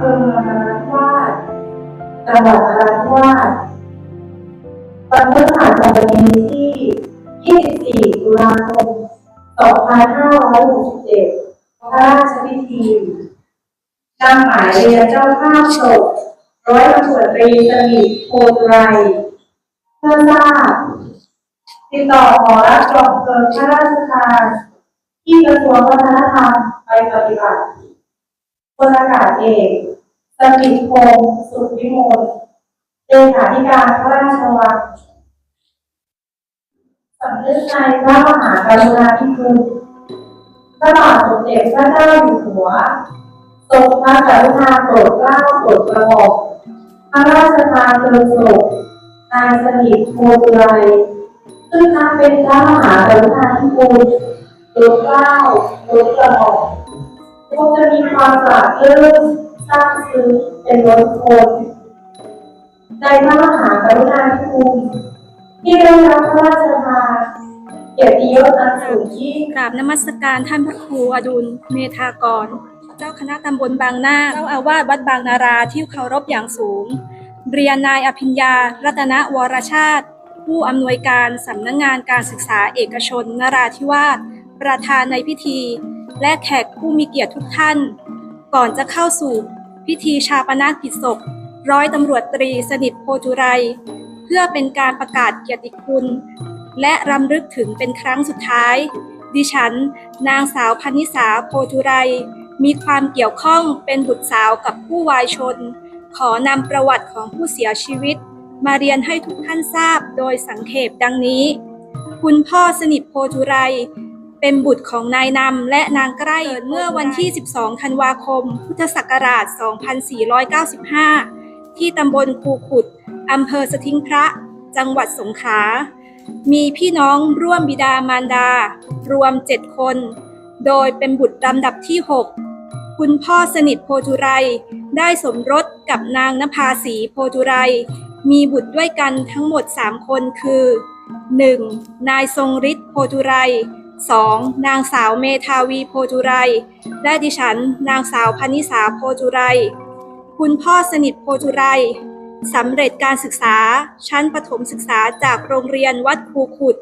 ภอเมืองนราธิวาสจังหวัดนราธิวาสวันพฤหัสบดีที่ 24 ตุลาคม 2567พระราชพิธีนำหมายเรียนเจ้าภาพศพร้อยตำรวจตรีสนิทโพตไรเพื่อทราบติดต่อขอรับกล่องเพลิงพระราชทานที่กระทรวงวัฒนธรรมไปปฏิบัติ พลอากาศเอกสมิทพงศ์สุขวิมลเลขาธิการพระราชวังสำนึกในพระมหากรุณาธิคุณพระบาทสมเด็จพระเจ้าอยู่หัวทรงพระกรุณาโปรดเกล้าโปรดกระหม่อมพระราชทานเพลิงศพนายสนิทโพตุไรซึ่งนับเป็นพระมหากรุณาธิคุณโปรดเกล้าโปรดกระหม่อม คงจะมีความปราบปลื้มซาบซึ้งเป็นล้นพ้นในพระมหากรุณาธิคุณที่ได้รับพระราชทานเกียรติยศอันสูงยิ่งกราบนมัสการท่านพระครูอดุลเมธากร เจ้าคณะตำบลบางนาเจ้าอาวาสวัดบางนาราที่เคารพอย่างสูง เรียนนายอภิญญา รัตนวรชาติ ผู้อำนวยการสำนักงงานการศึกษาเอกชนนราธิวาสประธานในพิธี และแขกผู้มีเกียรติทุกท่าน ก่อนจะเข้าสู่พิธีชาปนกิจศพ ร้อยตำรวจตรีสนิทโพจุไร เพื่อเป็นการประกาศเกียรติคุณ และรำลึกถึงเป็นครั้งสุดท้าย ดิฉัน นางสาวพนิสาโพธุไร มีความเกี่ยวข้องเป็นบุตรสาวกับผู้วายชน ขอนำประวัติของผู้เสียชีวิต มาเรียนให้ทุกท่านทราบโดยสังเขปดังนี้ คุณพ่อสนิทโพธุไร เป็นบุตรของนายนำและนางใกล้เกิดเมื่อวันที่ 12 ธันวาคม พุทธศักราช 2495 ที่ตำบลคูขุดอำเภอสทิงพระ จังหวัดสงขลา มีพี่น้องร่วมบิดามารดา รวม 7 คน โดยเป็นบุตรลำดับที่ 6 คุณพ่อสนิทโพธุไร ได้สมรสกับนางนภาสีโพธุไร มีบุตรด้วยกันทั้งหมด 3 คนคือ 1. นายทรงฤทธิ์โพธุไร 2. นางสาวเมธาวีโพธุไร และดิฉัน นางสาวพนิสาโพธุไร คุณพ่อสนิทโพธุไรสำเร็จการศึกษา ชั้นประถมศึกษาจากโรงเรียนวัดครูขุด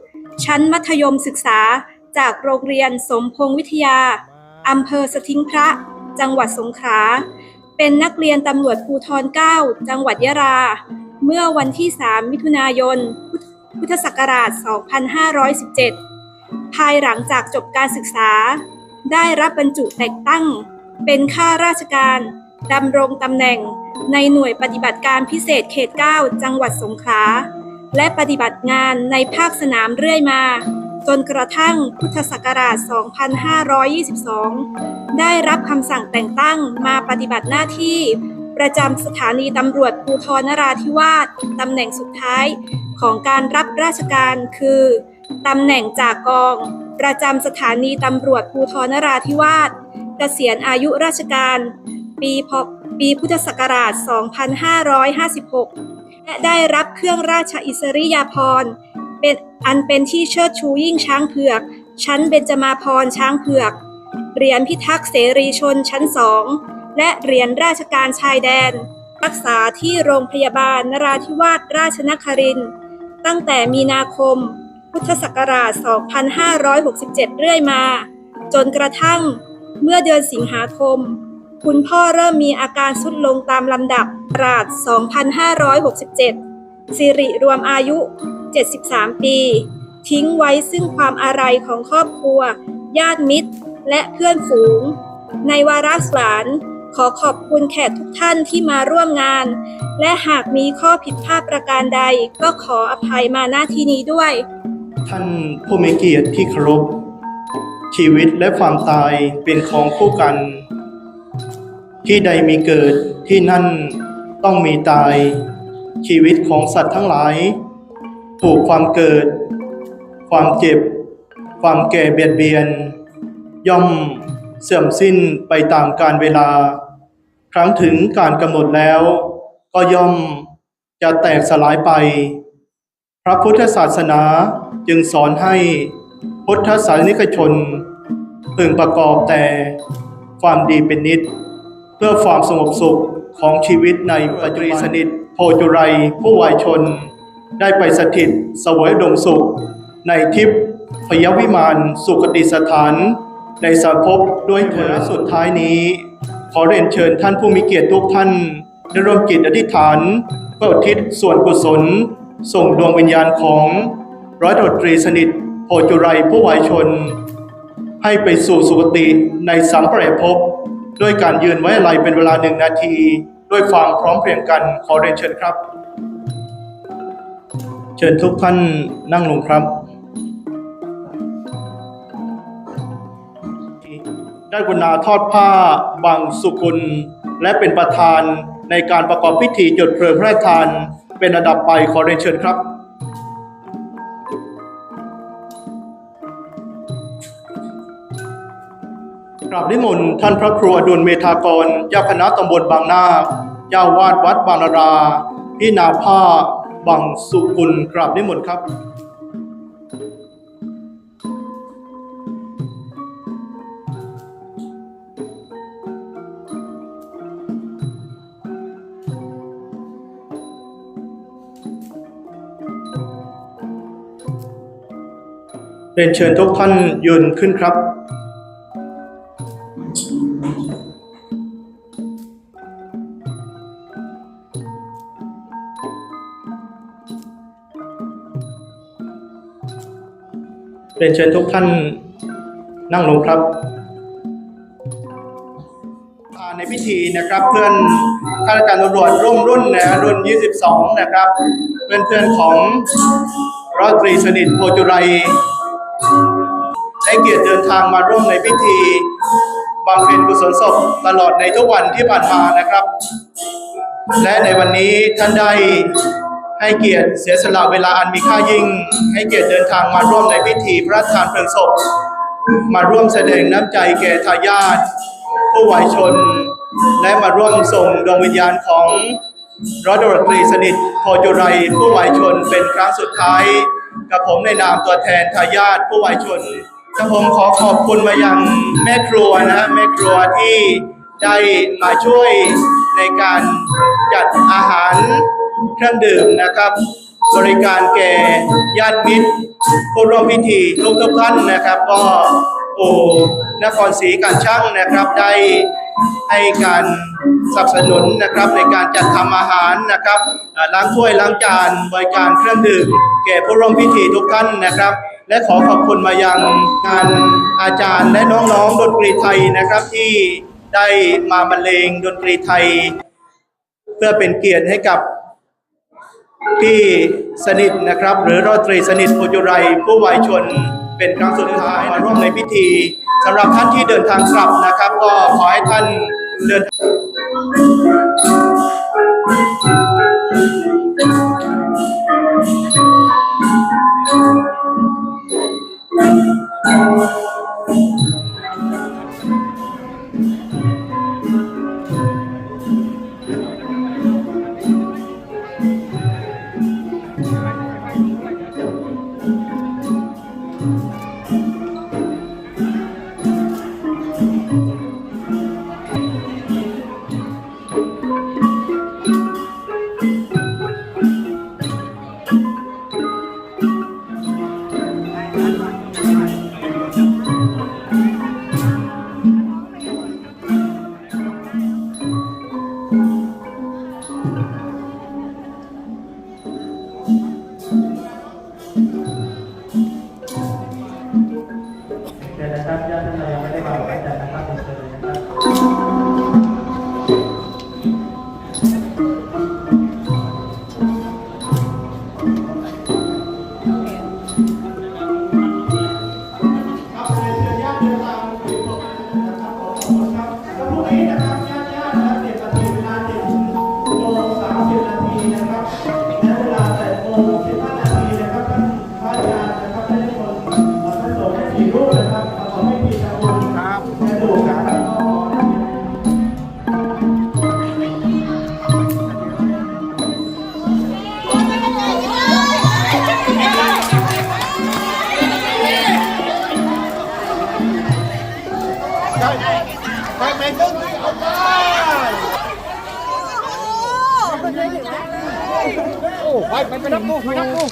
ชั้นมัธยมศึกษาจากโรงเรียนสมพงษ์วิทยาอำเภอสทิงพระ จังหวัดสงขลา เป็นนักเรียนตำรวจภูทร9จังหวัดยะลา เมื่อวันที่ 3 มิถุนายน พุทธศักราช 2517 ภายหลังจากจบการศึกษา ได้รับบรรจุแต่งตั้ง เป็นข้าราชการดำรงตำแหน่งในหน่วยปฏิบัติการพิเศษเขต 9 จังหวัดสงขลา และปฏิบัติงานในภาคสนามเรื่อยมา จนกระทั่งพุทธศักราช 2522 ได้รับคำสั่งแต่งตั้งมาปฏิบัติหน้าที่ ประจำสถานีตำรวจภูธรนราธิวาสตำแหน่งสุดท้ายของการรับราชการคือ ตำแหน่งจากกอง ประจำสถานีตำรวจภูธรนราธิวาสเกษียณอายุราชการ ปีพปีพุทธศักราช 2556 และได้รับเครื่องราชอิสริยาภรณ์เป็นอันเป็นที่เชิดชูยิ่งช้างเผือก ชั้นเบญจมาภรณ์ช้างเผือกเหรียญพิทักษ์เสรีชนชั้นสองและเหรียญราชการชายแดน รักษาที่โรงพยาบาลนราธิวาสราชนครินตั้งแต่มีนาคม พุทธศักราช 2567 เรื่อยมา จนกระทั่งเมื่อเดือนสิงหาคม คุณพ่อเริ่มมีอาการสุดลงตามลำดับราช2567 สิริรวมอายุ 73 ปี ทิ้งไว้ซึ่งความอาลัยของครอบครัว ญาติมิตร และเพื่อนฝูง ในวาระสารขอขอบคุณแขกทุกท่านที่มาร่วมงาน และหากมีข้อผิดพลาดประการใดก็ขออภัยมาณที่นี้ด้วย ท่านผู้มีเกียรติที่เคารพ ชีวิตและความตายเป็นของคู่กัน ที่ใดมีเกิดที่นั่นต้องมีตาย ชีวิตของสัตว์ทั้งหลาย ถูกความเกิด ความเจ็บ ความแก่เบียดเบียน ย่อมเสื่อมสิ้นไปตามกาลเวลา ครั้งถึงการกำหนดแล้ว ก็ย่อมจะแตกสลายไป พระพุทธศาสนาจึงสอนให้พุทธศาสนิกชนพึงประกอบแต่ความดีเป็นนิด เพื่อความสงบสุขของชีวิตในปัจจุบันสนิทโพจุไรผู้วายชน ได้ไปสถิตเสวยดมสุข ในทิพย์พยวิมานสุขติสถาน ในสัพพด้วยเถิดสุดท้ายนี้ ขอเรียนเชิญท่านผู้มีเกียรติทุกท่านได้ร่วมจิตอธิษฐานเพื่อทิศส่วนกุศล ส่งดวงวิญญาณของร้อยตำรวจตรีสนิทโพจุไรผู้วายชน ให้ไปสู่สุคติในสัมปรายภพด้วยการยืนไว้อะไรเป็นเวลาหนึ่งนาที ด้วยความพร้อมเพรียงกันขอเรียนเชิญครับ เชิญทุกท่านนั่งลงครับ ได้กุณาทอดผ้าบางสุกุล และเป็นประธานในการประกอบพิธีจุดเพลิงพระราชทาน เป็นระดับไปขอเรียนเชิญครับกราบนิมนต์ท่านพระครูอดุลเมธากรเจ้าคณะตำบลบางนาเจ้าวาดวัดบางนาราพี่นาภาบางสุกุลกราบนิมนต์ครับ เรียนเชิญทุกท่านยืนขึ้นครับ เรียนเชิญทุกท่านนั่งลงครับ ในพิธีนะครับเพื่อนข้าราชการตำรวจร่วมรุ่นนะรุ่น 22 นะครับ เพื่อนเพื่อนของร้อยตรีสนิทโพจุไร ได้เกียรติเดินทางมาร่วมในพิธีบำเพ็ญกุศลศพตลอดในทุกวันที่ผ่านมานะครับ และในวันนี้ท่านได้ให้เกียรติเสียสละเวลาอันมีค่ายิ่ง ให้เกียรติเดินทางมาร่วมในพิธีพระราชทานเพลิงศพ มาร่วมแสดงน้ำใจแก่ทายาทผู้วายชน และมาร่วมส่งดวงวิญญาณของร้อยตำรวจตรีสนิทโพจุไรผู้วายชนเป็นครั้งสุดท้าย กับผมในนามตัวแทนทายาทผู้วายชนกระผมขอขอบคุณมายังแม่ครัวนะแม่ครัวที่ได้มาช่วยในการจัดอาหารเครื่องดื่มนะครับ บริการแก่ญาติมิตรผู้ร่วมพิธีทุกท่านนะครับ ก็โอ้นครศรีการช่างนะครับได้ ให้การสนับสนุนนะครับในการจัดทำอาหารนะครับล้างถ้วยล้างจานบริการเครื่องดื่มแก่ผู้ร่วมพิธีทุกท่านนะครับ และขอขอบคุณมายังงานอาจารย์และน้องๆดนตรีไทยนะครับที่ได้มาบรรเลงดนตรีไทย เพื่อเป็นเกียรติให้กับที่สนิทนะครับ หรือรอตรีสนิทโพจุไรผู้วายชนเป็นครั้งสุดท้ายมาร่วมในพิธี สำหรับท่านที่เดินทางกลับนะครับ ก็ขอให้ท่านเดินข โอ้ไปไปไปนับกูไปนับกู